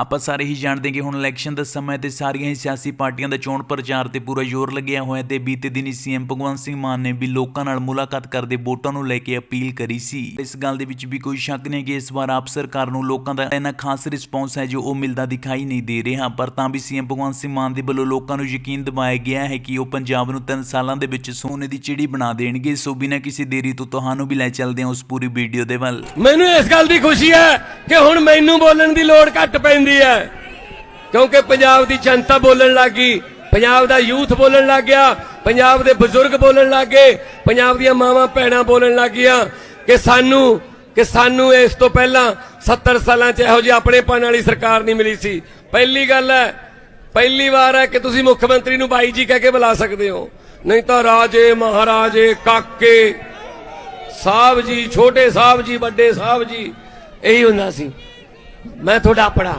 ਆਪਾਂ ਸਾਰੇ ਹੀ ਜਾਣਦੇ ਕਿ ਹੁਣ ਇਲੈਕਸ਼ਨ ਦਾ ਸਮਾਂ ਤੇ ਸਾਰੀਆਂ ਹੀ ਸਿਆਸੀ ਪਾਰਟੀਆਂ ਦਾ ਚੋਣ ਪ੍ਰਚਾਰ ਤੇ ਪੂਰਾ ਜ਼ੋਰ ਲੱਗਿਆ ਹੋਇਆ ਤੇ ਬੀਤੇ ਦਿਨੀ ਸੀਐਮ ਭਗਵੰਤ ਸਿੰਘ ਮਾਨ ਨੇ ਵੀ ਲੋਕਾਂ ਨਾਲ ਮੁਲਾਕਾਤ ਕਰਦੇ ਵੋਟਾਂ ਨੂੰ ਲੈ ਕੇ ਅਪੀਲ ਕਰੀ ਸੀ। ਇਸ ਗੱਲ ਦੇ ਵਿੱਚ ਵੀ ਕੋਈ ਸ਼ੱਕ ਨਹੀਂ ਕਿ ਇਸ ਵਾਰ ਆਪ ਸਰਕਾਰ ਨੂੰ ਲੋਕਾਂ ਦਾ ਇੰਨਾ ਖਾਸ ਰਿਸਪੌਂਸ ਹੈ ਜੋ ਉਹ ਮਿਲਦਾ ਦਿਖਾਈ ਨਹੀਂ ਦੇ ਰਿਹਾ, ਪਰ ਤਾਂ ਵੀ ਸੀਐਮ ਭਗਵੰਤ ਸਿੰਘ ਮਾਨ ਦੇ ਵੱਲੋਂ ਲੋਕਾਂ ਨੂੰ ਯਕੀਨ ਦਿਵਾਇਆ ਗਿਆ ਹੈ ਕਿ ਉਹ ਪੰਜਾਬ ਨੂੰ 3 ਸਾਲਾਂ ਦੇ ਵਿੱਚ ਸੋਨੇ ਦੀ ਚਿੜੀ ਬਣਾ ਦੇਣਗੇ। ਸੋ ਬਿਨਾਂ ਕਿਸੇ ਦੇਰੀ ਤੋਂ ਤੁਹਾਨੂੰ ਵੀ ਲੈ ਚੱਲਦੇ ਹਾਂ ਉਸ ਪੂਰੀ ਵੀਡੀਓ ਦੇ ਵੱਲ। ਮੈਨੂੰ ਇਸ ਗੱਲ ਦੀ ਖੁਸ਼ੀ ਹੈ ਕਿ ਹੁਣ ਮੈਨੂੰ ਬੋਲਣ ਦੀ ਲੋੜ ਘੱਟ ਪੈਂਦੀ ਹੈ। ਕਿਉਂਕਿ ਪੰਜਾਬ ਦੀ ਜਨਤਾ ਬੋਲਣ ਲੱਗੀ ਪੰਜਾਬ ਦਾ ਯੂਥ ਬੋਲਣ ਲੱਗ ਗਿਆ, ਪੰਜਾਬ ਦੇ ਬਜ਼ੁਰਗ ਬੋਲਣ ਲੱਗ ਗਏ, ਪੰਜਾਬ ਦੀਆਂ ਮਾਵਾਂ ਭੈਣਾਂ ਬੋਲਣ ਲੱਗ ਗਈਆਂ ਕਿ ਸਾਨੂੰ ਕਿ ਸਾਨੂੰ ਇਸ ਤੋਂ ਪਹਿਲਾਂ 70 ਸਾਲਾਂ 'ਚ ਇਹੋ ਜਿਹੀ ਆਪਣੇਪਨ ਵਾਲੀ ਸਰਕਾਰ ਨਹੀਂ ਮਿਲੀ ਸੀ। ਪਹਿਲੀ ਗੱਲ ਹੈ, ਪਹਿਲੀ ਵਾਰ ਹੈ ਕਿ ਤੁਸੀਂ ਮੁੱਖ ਮੰਤਰੀ ਨੂੰ ਬਾਈ ਜੀ ਕਹਿ ਕੇ ਬੁਲਾ ਸਕਦੇ ਹੋ। ਨਹੀਂ ਤਾਂ ਰਾਜੇ, ਮਹਾਰਾਜੇ, ਕਾਕੇ, ਸਾਹਿਬ ਜੀ, ਛੋਟੇ ਸਾਹਿਬ ਜੀ, ਵੱਡੇ ਸਾਹਿਬ ਜੀ, ਇਹੀ ਹੁੰਦਾ ਸੀ। ਮੈਂ ਤੁਹਾਡਾ ਆਪਣਾ